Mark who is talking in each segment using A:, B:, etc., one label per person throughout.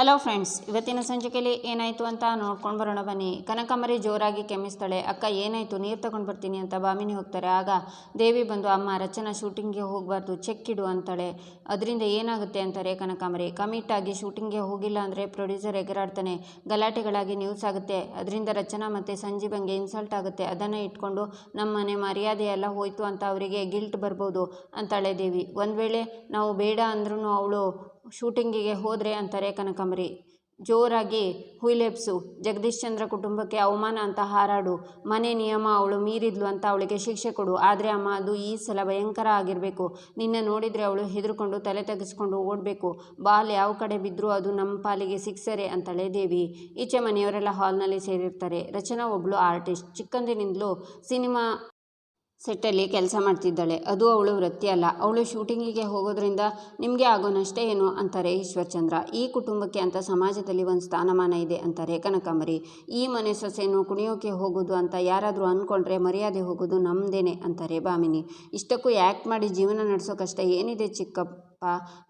A: Hello friends ಇವತ್ತಿನ ಸಂಚಿಕೆಯಲ್ಲಿ ಏನಾಯಿತು ಅಂತ ನೋಡ್ಕೊಂಡು ಬರೋಣ ಬನ್ನಿ. ಕನಕಮರಿ ಜೋರಾಗಿ ಕೆಮ್ಮಿಸ್ತಾಳೆ. ಅಕ್ಕ, ಏನಾಯಿತು? ನೀರು ತಗೊಂಡು ಬರ್ತೀನಿ ಅಂತ ಬಾಮಿನಿ ಹೋಗ್ತಾರೆ. ಆಗ ದೇವಿ ಬಂದು, ಅಮ್ಮ, ರಚನಾ ಶೂಟಿಂಗ್ಗೆ ಹೋಗಬಾರ್ದು, ಚೆಕ್ ಇಡು ಅಂತಾಳೆ. ಅದರಿಂದ ಏನಾಗುತ್ತೆ ಅಂತಾರೆ ಕನಕಾಂಬರಿ ಕಮಿಟ್ ಆಗಿ ಶೂಟಿಂಗ್ಗೆ ಹೋಗಿಲ್ಲ ಅಂದರೆ ಪ್ರೊಡ್ಯೂಸರ್ ಎಗರಾಡ್ತಾನೆ. ಗಲಾಟೆಗಳಾಗಿ ನ್ಯೂಸ್ ಆಗುತ್ತೆ. ಅದರಿಂದ ರಚನಾ ಮತ್ತು ಸಂಜೀವಂಗೆ ಇನ್ಸಲ್ಟ್ ಆಗುತ್ತೆ. ಅದನ್ನು ಇಟ್ಕೊಂಡು, ನಮ್ಮ ಮನೆ ಮರ್ಯಾದೆ ಎಲ್ಲ ಹೋಯಿತು ಅಂತ ಅವರಿಗೆ ಗಿಲ್ಟ್ ಬರ್ಬೋದು ಅಂತಾಳೆ ದೇವಿ. ಒಂದು ವೇಳೆ ನಾವು ಬೇಡ ಅಂದ್ರೂ ಅವಳು ಶೂಟಿಂಗಿಗೆ ಹೋದರೆ ಅಂತಾರೆ ಕನಕಾಂಬರಿ. ಜೋರಾಗಿ ಹುಯ್ಲೆಪ್ಸು ಜಗದೀಶ್ ಚಂದ್ರ ಕುಟುಂಬಕ್ಕೆ ಅವಮಾನ ಅಂತ ಹಾರಾಡು. ಮನೆ ನಿಯಮ ಅವಳು ಮೀರಿದ್ಲು ಅಂತ ಅವಳಿಗೆ ಶಿಕ್ಷೆ ಕೊಡು. ಆದರೆ ಅಮ್ಮ, ಅದು ಈ ಸಲ ಭಯಂಕರ ಆಗಿರಬೇಕು. ನಿನ್ನ ನೋಡಿದರೆ ಅವಳು ಹೆದರ್ಕೊಂಡು ತಲೆ ತೆಗೆಸ್ಕೊಂಡು ಓಡಬೇಕು. ಬಾಲ್ ಯಾವ ಕಡೆ ಬಿದ್ದರೂ ಅದು ನಮ್ಮ ಪಾಲಿಗೆ ಸಿಕ್ಸರೆ ಅಂತಳೆ ದೇವಿ. ಈಚೆ ಮನೆಯವರೆಲ್ಲ ಹಾಲ್ನಲ್ಲಿ ಸೇರಿರ್ತಾರೆ. ರಚನಾ ಒಬ್ಬಳು ಆರ್ಟಿಸ್ಟ್. ಚಿಕ್ಕಂದಿನಿಂದಲೂ ಸಿನಿಮಾ ಸೆಟ್ಟಲ್ಲಿ ಕೆಲಸ ಮಾಡ್ತಿದ್ದಾಳೆ. ಅದು ಅವಳು ವೃತ್ತಿ ಅಲ್ಲ. ಅವಳು ಶೂಟಿಂಗಿಗೆ ಹೋಗೋದ್ರಿಂದ ನಿಮಗೆ ಆಗೋ ನಷ್ಟ ಏನು? ಅಂತಾರೆ ಈಶ್ವರ್ಚಂದ್ರ. ಈ ಕುಟುಂಬಕ್ಕೆ ಅಂತ ಸಮಾಜದಲ್ಲಿ ಒಂದು ಸ್ಥಾನಮಾನ ಇದೆ, ಅಂತಾರೆ ಕನಕಾಂಬರಿ. ಈ ಮನೆ ಸೊಸೆಯನ್ನು ಕುಣಿಯೋಕೆ ಹೋಗೋದು ಅಂತ ಯಾರಾದರೂ ಅಂದ್ಕೊಂಡ್ರೆ ಮರ್ಯಾದೆ ಹೋಗೋದು ನಮ್ಮದೇನೆ ಅಂತಾರೆ ಭಾಮಿನಿ ಇಷ್ಟಕ್ಕೂ ಆ್ಯಕ್ಟ್ ಮಾಡಿ ಜೀವನ ನಡೆಸೋ ಕಷ್ಟ ಏನಿದೆ ಚಿಕ್ಕಪ್ಪ?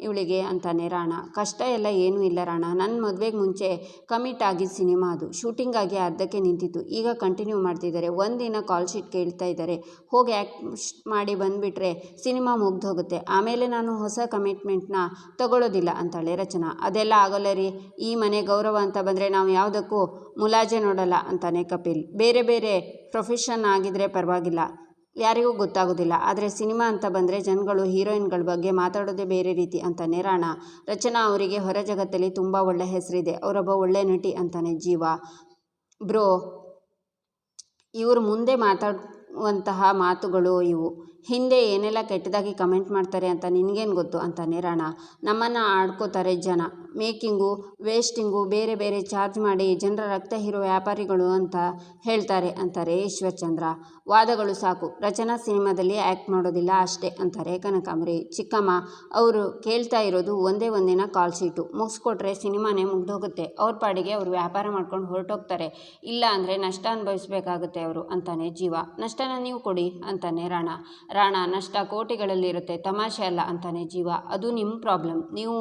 A: ಇವಳಿಗೆ ಅಂತಾನೆ ರಾಣ. ಕಷ್ಟ ಎಲ್ಲ ಏನೂ ಇಲ್ಲ ರಾಣ. ನನ್ನ ಮದುವೆಗೆ ಮುಂಚೆ ಕಮಿಟ್ ಆಗಿದ್ದ ಸಿನಿಮಾ ಅದು. ಶೂಟಿಂಗ್ ಆಗಿ ಅರ್ಧಕ್ಕೆ ನಿಂತಿತ್ತು. ಈಗ ಕಂಟಿನ್ಯೂ ಮಾಡ್ತಿದ್ದಾರೆ. ಒಂದಿನ ಕಾಲ್ ಶೀಟ್ ಕೇಳ್ತಾ ಇದ್ದಾರೆ. ಹೋಗಿ ಆ್ಯಕ್ಟ್ ಮಾಡಿ ಬಂದುಬಿಟ್ರೆ ಸಿನಿಮಾ ಮುಗ್ದೋಗುತ್ತೆ ಆಮೇಲೆ ನಾನು ಹೊಸ ಕಮಿಟ್ಮೆಂಟ್ನ ತಗೊಳ್ಳೋದಿಲ್ಲ ಅಂತಾಳೆ ರಚನಾ. ಅದೆಲ್ಲ ಆಗೋಲ್ಲ ರೀ. ಈ ಮನೆ ಗೌರವ ಅಂತ ಬಂದರೆ ನಾವು ಯಾವುದಕ್ಕೂ ಮುಲಾಜೆ ನೋಡಲ್ಲ ಅಂತಾನೆ ಕಪಿಲ್. ಬೇರೆ ಬೇರೆ ಪ್ರೊಫೆಷನ್ ಆಗಿದ್ರೆ ಪರವಾಗಿಲ್ಲ. ಯಾರಿಗೂ ಗೊತ್ತಾಗೋದಿಲ್ಲ. ಆದರೆ ಸಿನಿಮಾ ಅಂತ ಬಂದರೆ ಜನಗಳು, ಹೀರೋಯಿನ್ಗಳ ಬಗ್ಗೆ ಮಾತಾಡೋದೇ ಬೇರೆ ರೀತಿ ಅಂತಾನೆ ರಾಣಾ. ರಚನಾ ಅವರಿಗೆ ಹೊರ ಜಗತ್ತಲ್ಲಿ ತುಂಬ ಒಳ್ಳೆ ಹೆಸರಿದೆ. ಅವರೊಬ್ಬ ಒಳ್ಳೆ ನಟಿ ಅಂತಾನೆ ಜೀವ. ಬ್ರೋ, ಇವರು ಮುಂದೆ ಮಾತಾಡುವಂತಹ ಮಾತುಗಳು ಇವು. ಹಿಂದೆ ಏನೆಲ್ಲ ಕೆಟ್ಟದಾಗಿ ಕಮೆಂಟ್ ಮಾಡ್ತಾರೆ ಅಂತ ನಿನಗೇನು ಗೊತ್ತು? ಅಂತಾನೆ ರಾಣ ನಮ್ಮನ್ನು ಆಡ್ಕೋತಾರೆ ಜನ. ಮೇಕಿಂಗು, ವೇಸ್ಟಿಂಗು, ಬೇರೆ ಬೇರೆ ಚಾರ್ಜ್ ಮಾಡಿ ಜನರ ರಕ್ತ ಹೀರೋ ವ್ಯಾಪಾರಿಗಳು ಅಂತ ಹೇಳ್ತಾರೆ ಅಂತಾರೆ ಈಶ್ವರ್ಚಂದ್ರ. ವಾದಗಳು ಸಾಕು. ರಚನಾ ಸಿನಿಮಾದಲ್ಲಿ ಆ್ಯಕ್ಟ್ ಮಾಡೋದಿಲ್ಲ ಅಷ್ಟೇ ಅಂತಾರೆ ಕನಕಾಂಬರಿ. ಚಿಕ್ಕಮ್ಮ, ಅವರು ಕೇಳ್ತಾ ಇರೋದು ಒಂದೇ ಒಂದಿನ ಕಾಲ್ ಶೀಟು. ಮುಗಿಸ್ಕೊಟ್ರೆ ಸಿನಿಮಾನೇ ಮುಗ್ದೋಗುತ್ತೆ. ಅವ್ರ ಪಾಡಿಗೆ ಅವರು ವ್ಯಾಪಾರ ಮಾಡ್ಕೊಂಡು ಹೊರಟೋಗ್ತಾರೆ. ಇಲ್ಲ ಅಂದರೆ ನಷ್ಟ ಅನುಭವಿಸ್ಬೇಕಾಗುತ್ತೆ ಅವರು ಅಂತಾನೆ ಜೀವ. ನಷ್ಟನ ನೀವು ಕೊಡಿ ಅಂತಾನೆ ರಾಣ. ರಾಣ ನಷ್ಟ ಕೋಟಿಗಳಲ್ಲಿರುತ್ತೆ ತಮಾಷೆ ಅಲ್ಲ ಅಂತಾನೆ ಜೀವ. ಅದು ನಿಮ್ಮ ಪ್ರಾಬ್ಲಮ್ ನೀವು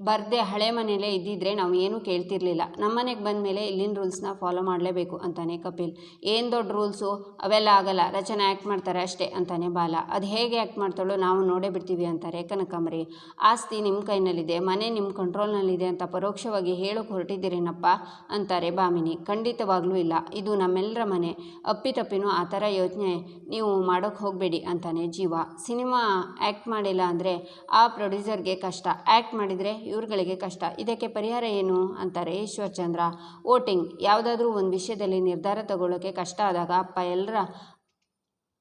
A: ಬರ್ದೆ ಹಳೆ ಮನೆಯಲ್ಲೇ ಇದ್ದಿದ್ರೆ ನಾವು ಏನೂ ಕೇಳ್ತಿರ್ಲಿಲ್ಲ. ನಮ್ಮ ಮನೆಗೆ ಬಂದ ಮೇಲೆ ಇಲ್ಲಿನ ರೂಲ್ಸ್ನ ಫಾಲೋ ಮಾಡಲೇಬೇಕು ಅಂತಾನೆ ಕಪಿಲ್. ಏನು ದೊಡ್ಡ ರೂಲ್ಸು? ಅವೆಲ್ಲ ಆಗಲ್ಲ. ರಚನೆ ಆ್ಯಕ್ಟ್ ಮಾಡ್ತಾರೆ ಅಷ್ಟೇ ಅಂತಾನೆ ಬಾಲ. ಅದು ಹೇಗೆ ಆ್ಯಕ್ಟ್ ಮಾಡ್ತಾಳೋ ನಾವು ನೋಡೇ ಬಿಡ್ತೀವಿ ಅಂತಾರೆ ಕನಕಾಂಬರಿ. ಆಸ್ತಿ ನಿಮ್ಮ ಕೈನಲ್ಲಿದೆ, ಮನೆ ನಿಮ್ಮ ಕಂಟ್ರೋಲ್ನಲ್ಲಿದೆ ಅಂತ ಪರೋಕ್ಷವಾಗಿ ಹೇಳೋಕೆ ಹೊರಟಿದ್ದೀರೇನಪ್ಪ ಅಂತಾರೆ ಭಾಮಿನಿ ಖಂಡಿತವಾಗ್ಲೂ ಇಲ್ಲ. ಇದು ನಮ್ಮೆಲ್ಲರ ಮನೆ. ಅಪ್ಪಿತಪ್ಪಿನೂ ಆ ಥರ ಯೋಚನೆ ನೀವು ಮಾಡೋಕ್ಕೆ ಹೋಗಬೇಡಿ ಅಂತಾನೆ ಜೀವ. ಸಿನಿಮಾ ಆ್ಯಕ್ಟ್ ಮಾಡಿಲ್ಲ ಅಂದರೆ ಆ ಪ್ರೊಡ್ಯೂಸರ್ಗೆ ಕಷ್ಟ. ಆ್ಯಕ್ಟ್ ಮಾಡಿದರೆ ಇವ್ರುಗಳಿಗೆ ಕಷ್ಟ. ಇದಕ್ಕೆ ಪರಿಹಾರ ಏನು? ಅಂತಾರೆ ಈಶ್ವರ್ಚಂದ್ರ. ವೋಟಿಂಗ್. ಯಾವುದಾದ್ರೂ ಒಂದು ವಿಷಯದಲ್ಲಿ ನಿರ್ಧಾರ ತಗೊಳ್ಳೋಕ್ಕೆ ಕಷ್ಟ ಆದಾಗ ಅಪ್ಪ ಎಲ್ಲರ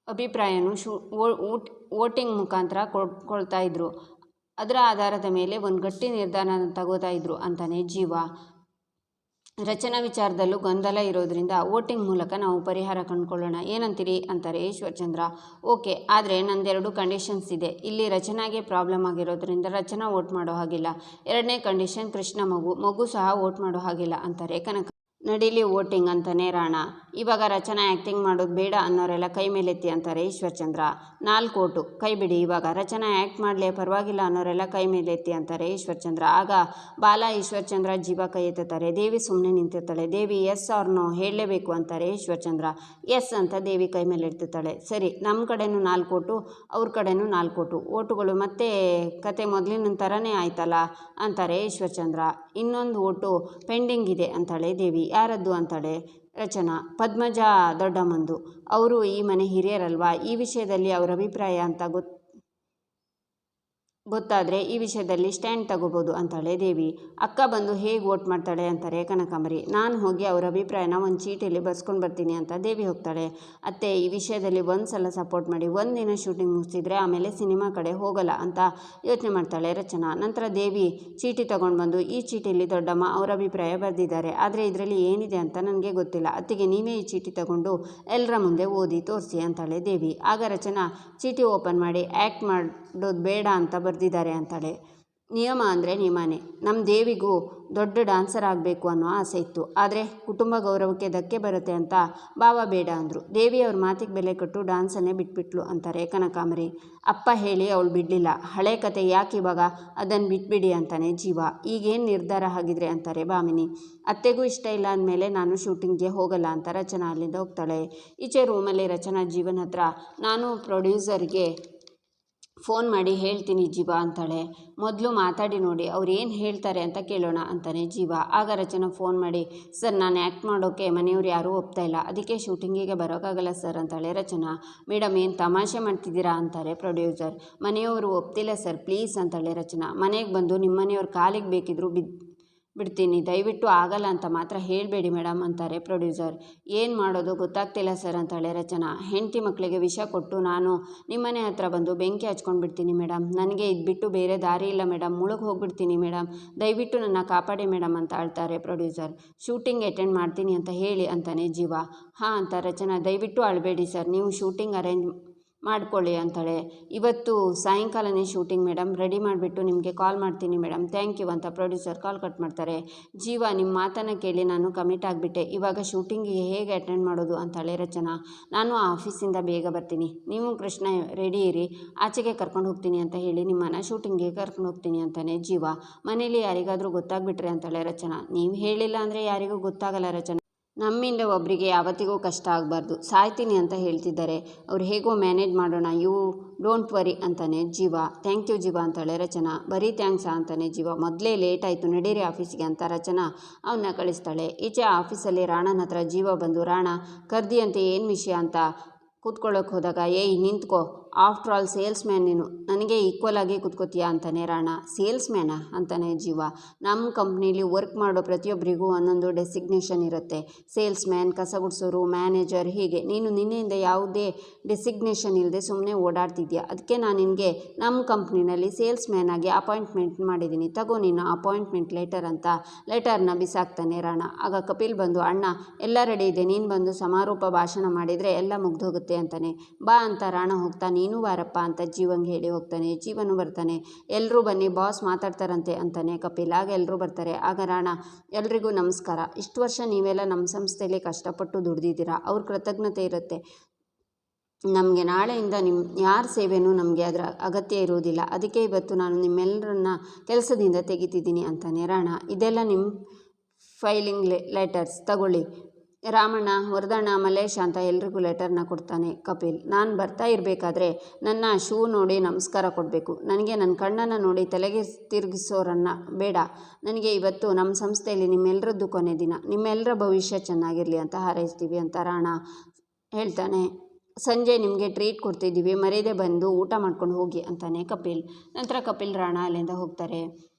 A: ಅಭಿಪ್ರಾಯನೂ ವೋಟಿಂಗ್ ಮುಖಾಂತರ ಕೊಡ್ಕೊಳ್ತಾ ಇದ್ರು. ಅದರ ಆಧಾರದ ಮೇಲೆ ಒಂದು ಗಟ್ಟಿ ನಿರ್ಧಾರ ತಗೋತಾ ಇದ್ರು ಅಂತಾನೆ ಜೀವ. ರಚನಾ ವಿಚಾರದಲ್ಲೂ ಗೊಂದಲ ಇರೋದ್ರಿಂದ ವೋಟಿಂಗ್ ಮೂಲಕ ನಾವು ಪರಿಹಾರ ಕಂಡುಕೊಳ್ಳೋಣ. ಏನಂತೀರಿ? ಅಂತಾರೆ ಈಶ್ವರ್ಚಂದ್ರ. ಓಕೆ, ಆದರೆ ನಂದೆರಡು ಕಂಡೀಷನ್ಸ್ ಇದೆ. ಇಲ್ಲಿ ರಚನಾಗೆ ಪ್ರಾಬ್ಲಮ್ ಆಗಿರೋದ್ರಿಂದ ರಚನಾ ವೋಟ್ ಮಾಡೋ ಹಾಗಿಲ್ಲ. ಎರಡನೇ ಕಂಡೀಷನ್ ಕೃಷ್ಣ ಮಗು. ಮಗು ಸಹ ವೋಟ್ ಮಾಡೋ ಹಾಗಿಲ್ಲ, ಅಂತಾರೆ ಕನಕ. ನಡೀಲಿ ವೋಟಿಂಗ್ ಅಂತಾನೆ ರಾಣ. ಇವಾಗ ರಚನಾ ಆ್ಯಕ್ಟಿಂಗ್ ಮಾಡೋದು ಬೇಡ ಅನ್ನೋರೆಲ್ಲ ಕೈ ಮೇಲೆತ್ತಿ ಅಂತಾರೆ ಈಶ್ವರ್ಚಂದ್ರ. ನಾಲ್ಕು ಓಟು, ಕೈ ಬಿಡಿ ಇವಾಗ. ರಚನಾ ಆ್ಯಕ್ಟ್ ಮಾಡಲಿ ಪರವಾಗಿಲ್ಲ ಅನ್ನೋರೆಲ್ಲ ಕೈ ಮೇಲೆತ್ತಿ ಅಂತಾರೆ ಈಶ್ವರ್ಚಂದ್ರ. ಆಗ ಬಾಲ ಈಶ್ವರ್ಚಂದ್ರ ಜೀವ ಕೈ ಎತ್ತುತ್ತಾರೆ. ದೇವಿ ಸುಮ್ಮನೆ ನಿಂತಿರ್ತಾಳೆ. ದೇವಿ ಎಸ್ ಅವ್ರನ್ನೋ ಹೇಳಲೇಬೇಕು ಅಂತಾರೆ ಈಶ್ವರ್ಚಂದ್ರ. ಎಸ್ ಅಂತ ದೇವಿ ಕೈ ಮೇಲೆ ಇಡ್ತಿರ್ತಾಳೆ ಸರಿ ನಮ್ಮ ಕಡೆನೂ ನಾಲ್ಕು ಓಟು, ಅವ್ರ ಕಡೆನೂ ನಾಲ್ಕು ಓಟು. ಓಟುಗಳು ಮತ್ತೆ ಕತೆ ಮೊದಲಿನ ಥರನೇ ಆಯ್ತಲ್ಲ ಅಂತಾರೆ ಈಶ್ವರ್ಚಂದ್ರ. ಇನ್ನೊಂದು ಓಟು ಪೆಂಡಿಂಗ್ ಇದೆ ಅಂತಾಳೆ ದೇವಿ. ಯಾರದ್ದು ಅಂತಾಳೆ ರಚನಾ, ಪದ್ಮಜ ದೊಡ್ಡಮ್ಮಂದು ಅವರು ಈ ಮನೆ ಹಿರಿಯರಲ್ವಾ? ಈ ವಿಷಯದಲ್ಲಿ ಅವರ ಅಭಿಪ್ರಾಯ ಅಂತ ಗೊತ್ತು ಗೊತ್ತಾದರೆ ಈ ವಿಷಯದಲ್ಲಿ ಸ್ಟ್ಯಾಂಡ್ ತಗೋಬೋದು ಅಂತಾಳೆ ದೇವಿ. ಅಕ್ಕ ಬಂದು ಹೇಗೆ ವೋಟ್ ಮಾಡ್ತಾಳೆ ಅಂತಾರೆ ಕನಕಾಂಬರಿ. ನಾನು ಹೋಗಿ ಅವರ ಅಭಿಪ್ರಾಯನ ಒಂದು ಚೀಟಿಯಲ್ಲಿ ಬರ್ಸ್ಕೊಂಡು ಬರ್ತೀನಿ ಅಂತ ದೇವಿ ಹೋಗ್ತಾಳೆ. ಅತ್ತೆ, ಈ ವಿಷಯದಲ್ಲಿ ಒಂದು ಸಲ ಸಪೋರ್ಟ್ ಮಾಡಿ ಒಂದಿನ ಶೂಟಿಂಗ್ ಮುಗಿಸಿದ್ರೆ ಆಮೇಲೆ ಸಿನಿಮಾ ಕಡೆ ಹೋಗಲ್ಲ ಅಂತ ಯೋಚನೆ ಮಾಡ್ತಾಳೆ ರಚನಾ. ನಂತರ ದೇವಿ ಚೀಟಿ ತಗೊಂಡು ಬಂದು, ಈ ಚೀಟಿಯಲ್ಲಿ ದೊಡ್ಡಮ್ಮ ಅವರ ಅಭಿಪ್ರಾಯ ಬರೆದಿದ್ದಾರೆ. ಆದರೆ ಇದರಲ್ಲಿ ಏನಿದೆ ಅಂತ ನನಗೆ ಗೊತ್ತಿಲ್ಲ. ಅತ್ತಿಗೆ ನೀವೇ ಈ ಚೀಟಿ ತಗೊಂಡು ಎಲ್ಲರ ಮುಂದೆ ಓದಿ ತೋರಿಸಿ ಅಂತಾಳೆ ದೇವಿ. ಆಗ ರಚನಾ, ಚೀಟಿ ಓಪನ್ ಮಾಡಿ ಆ್ಯಕ್ಟ್ ಮಾಡೋದು ಬೇಡ ಅಂತ ಬರೆದಿದ್ದಾರೆ ಅಂತಾಳೆ. ನಿಯಮ ಅಂದರೆ ನಿಯಮನೇ. ನಮ್ಮ ದೇವಿಗೂ ದೊಡ್ಡ ಡಾನ್ಸರ್ ಆಗಬೇಕು ಅನ್ನೋ ಆಸೆ ಇತ್ತು. ಆದರೆ ಕುಟುಂಬ ಗೌರವಕ್ಕೆ ಧಕ್ಕೆ ಬರುತ್ತೆ ಅಂತ ಬಾವ ಬೇಡ ಅಂದರು. ದೇವಿ ಅವ್ರ ಮಾತಿಗೆ ಬೆಲೆ ಕೊಟ್ಟು ಡಾನ್ಸನ್ನೇ ಬಿಟ್ಬಿಟ್ಲು ಅಂತಾರೆ ಕನಕಾಂಬರಿ. ಅಪ್ಪ ಹೇಳಿ ಅವಳು ಬಿಡಲಿಲ್ಲ. ಹಳೆ ಕತೆ ಯಾಕೆ ಇವಾಗ ಅದನ್ನು ಬಿಟ್ಬಿಡಿ ಅಂತಾನೆ ಜೀವ. ಈಗೇನು ನಿರ್ಧಾರ ಆಗಿದ್ರೆ ಅಂತಾರೆ ಭಾಮಿನಿ. ಅತ್ತೆಗೂ ಇಷ್ಟ ಇಲ್ಲ ಅಂದಮೇಲೆ ನಾನು ಶೂಟಿಂಗ್ಗೆ ಹೋಗಲ್ಲ ಅಂತ ರಚನಾ ಅಲ್ಲಿಂದ ಹೋಗ್ತಾಳೆ. ಈಚೆ ರೂಮಲ್ಲಿ ರಚನಾ ಜೀವನ ಹತ್ರ ನಾನು ಪ್ರೊಡ್ಯೂಸರ್ಗೆ ಫೋನ್ ಮಾಡಿ ಹೇಳ್ತೀನಿ ಜೀವ ಅಂತಾಳೆ. ಮೊದಲು ಮಾತಾಡಿ ನೋಡಿ, ಅವ್ರು ಏನು ಹೇಳ್ತಾರೆ ಅಂತ ಕೇಳೋಣ ಅಂತಾನೆ ಜೀವ. ಆಗ ರಚನಾ ಫೋನ್ ಮಾಡಿ, ಸರ್, ನಾನು ಆ್ಯಕ್ಟ್ ಮಾಡೋಕ್ಕೆ ಮನೆಯವ್ರು ಯಾರೂ ಒಪ್ತಾ ಇಲ್ಲ. ಅದಕ್ಕೆ ಶೂಟಿಂಗಿಗೆ ಬರೋಕ್ಕಾಗಲ್ಲ ಸರ್, ಅಂತಾಳೆ ರಚನಾ. ಮೇಡಮ್, ಏನು ತಮಾಷೆ ಮಾಡ್ತಿದ್ದೀರಾ? ಅಂತಾರೆ ಪ್ರೊಡ್ಯೂಸರ್ ಮನೆಯವರು ಒಪ್ತಿಲ್ಲ ಸರ್ ಪ್ಲೀಸ್ ಅಂತಾಳೆ ರಚನಾ. ಮನೆಗೆ ಬಂದು ನಿಮ್ಮ ಮನೆಯವ್ರ ಕಾಲಿಗೆ ಬೇಕಿದ್ರು ಬಿದ್ದು ಬಿಡ್ತೀನಿ, ದಯವಿಟ್ಟು ಆಗಲ್ಲ ಅಂತ ಮಾತ್ರ ಹೇಳಬೇಡಿ ಮೇಡಮ್ ಅಂತಾರೆ ಪ್ರೊಡ್ಯೂಸರ್. ಏನು ಮಾಡೋದು? ಗೊತ್ತಾಗ್ತಿಲ್ಲ ಸರ್ ಅಂತಾಳೆ ರಚನಾ. ಹೆಂಡತಿ ಮಕ್ಕಳಿಗೆ ವಿಷ ಕೊಟ್ಟು ನಾನು ನಿಮ್ಮನೆ ಹತ್ರ ಬಂದು ಬೆಂಕಿ ಹಚ್ಕೊಂಡು ಬಿಡ್ತೀನಿ ಮೇಡಮ್ ನನಗೆ ಇದು ಬಿಟ್ಟು ಬೇರೆ ದಾರಿ ಇಲ್ಲ ಮೇಡಮ್ ಮುಳುಗಿ ಹೋಗ್ಬಿಡ್ತೀನಿ ಮೇಡಮ್ ದಯವಿಟ್ಟು ನನ್ನ ಕಾಪಾಡಿ ಮೇಡಮ್ ಅಂತ ಆಳ್ತಾರೆ ಪ್ರೊಡ್ಯೂಸರ್. ಶೂಟಿಂಗ್ ಅಟೆಂಡ್ ಮಾಡ್ತೀನಿ ಅಂತ ಹೇಳಿ ಅಂತಾನೆ ಜೀವ. ಹಾಂ ಅಂತ ರಚನಾ, ದಯವಿಟ್ಟು ಅಳಬೇಡಿ ಸರ್. ನೀವು ಶೂಟಿಂಗ್ ಅರೇಂಜ್ ಮಾಡ್ಕೊಳ್ಳಿ ಅಂತಾಳೆ. ಇವತ್ತು ಸಾಯಂಕಾಲನೇ ಶೂಟಿಂಗ್ ಮೇಡಮ್ ರೆಡಿ ಮಾಡಿಬಿಟ್ಟು ನಿಮಗೆ ಕಾಲ್ ಮಾಡ್ತೀನಿ ಮೇಡಮ್ ಥ್ಯಾಂಕ್ ಯು ಅಂತ ಪ್ರೊಡ್ಯೂಸರ್ ಕಾಲ್ ಕಟ್ ಮಾಡ್ತಾರೆ. ಜೀವ ನಿಮ್ಮ ಮಾತನ್ನು ಕೇಳಿ ನಾನು ಕಮಿಟ್ ಆಗಿಬಿಟ್ಟೆ. ಇವಾಗ ಶೂಟಿಂಗಿಗೆ ಹೇಗೆ ಅಟೆಂಡ್ ಮಾಡೋದು ಅಂತಾಳೆ ರಚನಾ. ನಾನು ಆಫೀಸಿಂದ ಬೇಗ ಬರ್ತೀನಿ. ನೀವು ಕೃಷ್ಣ ರೆಡಿ ಇರಿ. ಆಚೆಗೆ ಕರ್ಕೊಂಡು ಹೋಗ್ತೀನಿ ಅಂತ ಹೇಳಿ ನಿಮ್ಮನ್ನು ಶೂಟಿಂಗಿಗೆ ಕರ್ಕೊಂಡು ಹೋಗ್ತೀನಿ ಅಂತಾನೆ ಜೀವ. ಮನೇಲಿ ಯಾರಿಗಾದರೂ ಗೊತ್ತಾಗ್ಬಿಟ್ರೆ ಅಂತಾಳೆ ರಚನಾ. ನೀವು ಹೇಳಿಲ್ಲ ಅಂದರೆ ಯಾರಿಗೂ ಗೊತ್ತಾಗಲ್ಲ ರಚನಾ. ನಮ್ಮಿಂದ ಒಬ್ಬರಿಗೆ ಯಾವತ್ತಿಗೂ ಕಷ್ಟ ಆಗಬಾರ್ದು. ಸಾಯ್ತೀನಿ ಅಂತ ಹೇಳ್ತಿದ್ದಾರೆ. ಅವ್ರು ಹೇಗೋ ಮ್ಯಾನೇಜ್ ಮಾಡೋಣ. ಯು ಡೋಂಟ್ ವರಿ ಅಂತಾನೆ ಜೀವ. ಥ್ಯಾಂಕ್ ಯು ಜೀವ ಅಂತಾಳೆ ರಚನಾ. ಬರೀ ಥ್ಯಾಂಕ್ಸಾ ಅಂತಾನೆ ಜೀವ. ಮೊದಲೇ ಲೇಟ್ ಆಯಿತು. ನಡೀರಿ ಆಫೀಸಿಗೆ ಅಂತ ರಚನಾ ಅವನ್ನ ಕಳಿಸ್ತಾಳೆ. ಈಚೆ ಆಫೀಸಲ್ಲಿ ರಾಣನ ಹತ್ರ ಜೀವ ಬಂದು, ರಾಣ ಅಂತ ಏನು ವಿಷಯ? ಅಂತ ಕೂತ್ಕೊಳ್ಳೋಕೆ ಹೋದಾಗ, ಏಯ್, ನಿಂತ್ಕೋ. ಆಫ್ಟರ್ ಆಲ್ ಸೇಲ್ಸ್ ಮ್ಯಾನ್ ನೀನು. ನನಗೆ ಈಕ್ವಲ್ ಆಗಿ ಕುತ್ಕೋತೀಯಾ ಅಂತಾನೆ ರಾಣ. ಸೇಲ್ಸ್ ಮ್ಯಾನಾ ಅಂತಾನೆ ಜೀವ. ನಮ್ಮ ಕಂಪ್ನೀಲಿ ವರ್ಕ್ ಮಾಡೋ ಪ್ರತಿಯೊಬ್ಬರಿಗೂ ಒಂದೊಂದು ಡೆಸಿಗ್ನೇಷನ್ ಇರುತ್ತೆ. ಸೇಲ್ಸ್ ಮ್ಯಾನ್ ಕಸ ಗುಡಿಸೋರು ಮ್ಯಾನೇಜರ್ ಹೀಗೆ. ನೀನು ನಿನ್ನೆಯಿಂದ ಯಾವುದೇ ಡೆಸಿಗ್ನೇಷನ್ ಇಲ್ಲದೆ ಸುಮ್ಮನೆ ಓಡಾಡ್ತಿದ್ಯಾ? ಅದಕ್ಕೆ ನಾನು ನಿನಗೆ ನಮ್ಮ ಕಂಪ್ನಿನಲ್ಲಿ ಸೇಲ್ಸ್ ಮ್ಯಾನ್ ಆಗಿ ಅಪಾಯಿಂಟ್ಮೆಂಟ್ ಮಾಡಿದ್ದೀನಿ ತಗೋ ನೀನು ಅಪಾಯಿಂಟ್ಮೆಂಟ್ ಲೆಟರ್ ಅಂತ. ಲೆಟರ್ನ ಬಿಸಾಕ್ತಾನೆ ರಾಣ. ಆಗ ಕಪಿಲ್ ಬಂದು, ಅಣ್ಣ, ಎಲ್ಲ ರೆಡಿ ಇದೆ. ನೀನು ಬಂದು ಸಮಾರೋಪ ಭಾಷಣ ಮಾಡಿದರೆ ಎಲ್ಲ ಮುಗ್ದೋಗುತ್ತೆ ಅಂತಾನೆ. ಬಾ ಅಂತ ರಾಣ ಹೋಗ್ತಾ ನೀನು ಬಾರಪ್ಪ ಅಂತ ಜೀವಂಗೆ ಹೇಳಿ ಹೋಗ್ತಾನೆ, ಜೀವನು ಬರ್ತಾನೆ. ಎಲ್ಲರೂ ಬನ್ನಿ, ಬಾಸ್ ಮಾತಾಡ್ತಾರಂತೆ ಅಂತಾನೆ ಕಪಿಲ್. ಆಗ ಎಲ್ಲರೂ ಬರ್ತಾರೆ. ಆಗ ರಾಣ, ಎಲ್ರಿಗೂ ನಮಸ್ಕಾರ. ಇಷ್ಟು ವರ್ಷ ನೀವೆಲ್ಲ ನಮ್ಮ ಸಂಸ್ಥೆಯಲ್ಲಿ ಕಷ್ಟಪಟ್ಟು ದುಡ್ದಿದ್ದೀರಾ? ಅವ್ರ ಕೃತಜ್ಞತೆ ಇರುತ್ತೆ. ನಮಗೆ ನಾಳೆಯಿಂದ ನಿಮ್ಮ ಯಾರ ಸೇವೆನೂ ನಮಗೆ ಅದರ ಅಗತ್ಯ ಇರುವುದಿಲ್ಲ. ಅದಕ್ಕೆ ಇವತ್ತು ನಾನು ನಿಮ್ಮೆಲ್ಲರನ್ನ ಕೆಲಸದಿಂದ ತೆಗಿತಿದ್ದೀನಿ ಅಂತಾನೆ ರಾಣ. ಇದೆಲ್ಲ ನಿಮ್ಮ ಫೈಲಿಂಗ್ ಲೆಟರ್ಸ್ ತಗೊಳ್ಳಿ. ರಾಮಣ್ಣ, ವರದಣ್ಣ, ಮಲ್ಲೇಶ ಅಂತ ಎಲ್ರಿಗೂ ಲೆಟರ್ನ ಕೊಡ್ತಾನೆ ಕಪಿಲ್. ನಾನು ಬರ್ತಾ ಇರಬೇಕಾದ್ರೆ ನನ್ನ ಶೂ ನೋಡಿ ನಮಸ್ಕಾರ ಕೊಡಬೇಕು. ನನಗೆ ನನ್ನ ಕಣ್ಣನ್ನು ನೋಡಿ ತಲೆಗೆ ತಿರುಗಿಸೋರನ್ನ ಬೇಡ. ನನಗೆ ಇವತ್ತು ನಮ್ಮ ಸಂಸ್ಥೆಯಲ್ಲಿ ನಿಮ್ಮೆಲ್ಲರದ್ದು ಕೊನೆ ದಿನ. ನಿಮ್ಮೆಲ್ಲರ ಭವಿಷ್ಯ ಚೆನ್ನಾಗಿರಲಿ ಅಂತ ಹಾರೈಸ್ತೀವಿ ಅಂತ ರಾಣ ಹೇಳ್ತಾನೆ. ಸಂಜೆ ನಿಮಗೆ ಟ್ರೀಟ್ ಕೊಡ್ತಿದ್ದೀವಿ. ಮರೆಯದೆ ಬಂದು ಊಟ ಮಾಡ್ಕೊಂಡು ಹೋಗಿ ಅಂತಾನೆ ಕಪಿಲ್. ನಂತರ ಕಪಿಲ್ ರಾಣ ಅಲ್ಲಿಂದ ಹೋಗ್ತಾರೆ.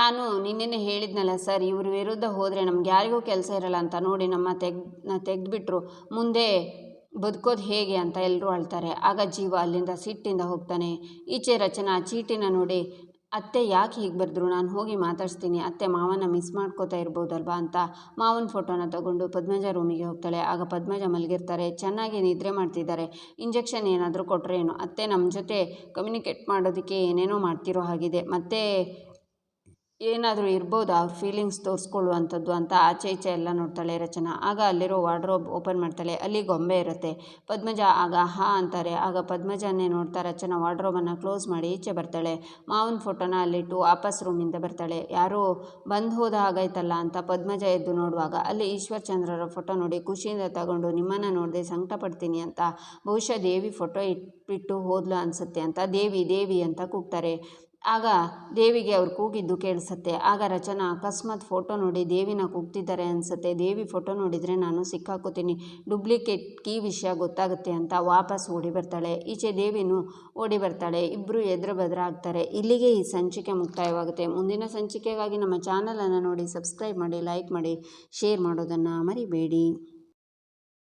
A: ನಾನು ನಿನ್ನೆನೆ ಹೇಳಿದ್ನಲ್ಲ ಸರ್, ಇವ್ರ ವಿರುದ್ಧ ಹೋದರೆ ನಮ್ಗೆ ಯಾರಿಗೂ ಕೆಲಸ ಇರಲ್ಲ ಅಂತ ನೋಡಿ ನಮ್ಮ ತೆಗ್ ತೆಗೆದ್ಬಿಟ್ರು. ಮುಂದೆ ಬದುಕೋದು ಹೇಗೆ ಅಂತ ಎಲ್ಲರೂ ಅಳ್ತಾರೆ. ಆಗ ಜೀವ ಅಲ್ಲಿಂದ ಸಿಟ್ಟಿಂದ ಹೋಗ್ತಾನೆ. ಈಚೆ ರಚನಾ, ಚೀಟಿನ ನೋಡಿ, ಅತ್ತೆ ಯಾಕೆ ಹೀಗೆ ಬರೆದ್ರು? ನಾನು ಹೋಗಿ ಮಾತಾಡ್ಸ್ತೀನಿ. ಅತ್ತೆ ಮಾವನ ಮಿಸ್ ಮಾಡ್ಕೋತಾ ಇರ್ಬೋದಲ್ವಾ ಅಂತ ಮಾವನ ಫೋಟೋನ ತಗೊಂಡು ಪದ್ಮಜ ರೂಮಿಗೆ ಹೋಗ್ತಾಳೆ. ಆಗ ಪದ್ಮಜ ಮಲಗಿರ್ತಾರೆ. ಚೆನ್ನಾಗಿ ನಿದ್ರೆ ಮಾಡ್ತಿದ್ದಾರೆ. ಇಂಜೆಕ್ಷನ್ ಏನಾದರೂ ಕೊಟ್ಟರೆ ಏನು ಅತ್ತೆ ನಮ್ಮ ಜೊತೆ ಕಮ್ಯುನಿಕೇಟ್ ಮಾಡೋದಕ್ಕೆ ಏನೇನೋ ಮಾಡ್ತಿರೋ ಹಾಗಿದೆ. ಮತ್ತೆ ಏನಾದರೂ ಇರ್ಬೋದು, ಅವ್ರ ಫೀಲಿಂಗ್ಸ್ ತೋರಿಸ್ಕೊಳ್ಳುವಂಥದ್ದು ಅಂತ ಆಚೆ ಈಚೆ ಎಲ್ಲ ನೋಡ್ತಾಳೆ ರಚನಾ. ಆಗ ಅಲ್ಲಿರೋ ವಾರ್ಡ್ರೋಬ್ ಓಪನ್ ಮಾಡ್ತಾಳೆ. ಅಲ್ಲಿ ಗೊಂಬೆ ಇರುತ್ತೆ. ಪದ್ಮಜ ಆಗ ಹಾ ಅಂತಾರೆ. ಆಗ ಪದ್ಮಜನೇ ನೋಡ್ತಾ ರಚನಾ ವಾರ್ಡ್ರೋಬನ್ನು ಕ್ಲೋಸ್ ಮಾಡಿ ಈಚೆ ಬರ್ತಾಳೆ. ಮಾವನ ಫೋಟೋನ ಅಲ್ಲಿಟ್ಟು ವಾಪಸ್ ರೂಮಿಂದ ಬರ್ತಾಳೆ. ಯಾರೋ ಬಂದು ಹೋದ ಹಾಗಾಯ್ತಲ್ಲ ಅಂತ ಪದ್ಮಜ ಎದ್ದು ನೋಡುವಾಗ ಅಲ್ಲಿ ಈಶ್ವರ್ ಚಂದ್ರರ ಫೋಟೋ ನೋಡಿ ಖುಷಿಯಿಂದ ತಗೊಂಡು, ನಿಮ್ಮನ್ನು ನೋಡಿದೆ ಸಂಕಟ ಪಡ್ತೀನಿ ಅಂತ ಬಹುಶಃ ದೇವಿ ಫೋಟೋ ಇಟ್ಬಿಟ್ಟು ಹೋದ್ಲು ಅನಿಸುತ್ತೆ ಅಂತ ದೇವಿ ದೇವಿ ಅಂತ ಕೂಗ್ತಾರೆ. ಆಗ ದೇವಿಗೆ ಅವ್ರು ಕೂಗಿದ್ದು ಕೇಳಿಸುತ್ತೆ. ಆಗ ರಚನಾ, ಅಕಸ್ಮಾತ್ ಫೋಟೋ ನೋಡಿ ದೇವಿನ ಕೂಗ್ತಿದ್ದಾರೆ ಅನಿಸುತ್ತೆ. ದೇವಿ ಫೋಟೋ ನೋಡಿದರೆ ನಾನು ಸಿಕ್ಕಾಕೋತೀನಿ. ಡೂಪ್ಲಿಕೇಟ್ ಕೀ ವಿಷಯ ಗೊತ್ತಾಗುತ್ತೆ ಅಂತ ವಾಪಸ್ ಓಡಿ ಬರ್ತಾಳೆ. ಈಚೆ ದೇವಿನೂ ಓಡಿ ಬರ್ತಾಳೆ. ಇಬ್ಬರು ಎದುರು ಬದರಾಗ್ತಾರೆ ಇಲ್ಲಿಗೆ ಈ ಸಂಚಿಕೆ ಮುಕ್ತಾಯವಾಗುತ್ತೆ. ಮುಂದಿನ ಸಂಚಿಕೆಗಾಗಿ ನಮ್ಮ ಚಾನಲನ್ನು ನೋಡಿ ಸಬ್ಸ್ಕ್ರೈಬ್ ಮಾಡಿ, ಲೈಕ್ ಮಾಡಿ, ಶೇರ್ ಮಾಡೋದನ್ನು ಮರಿಬೇಡಿ.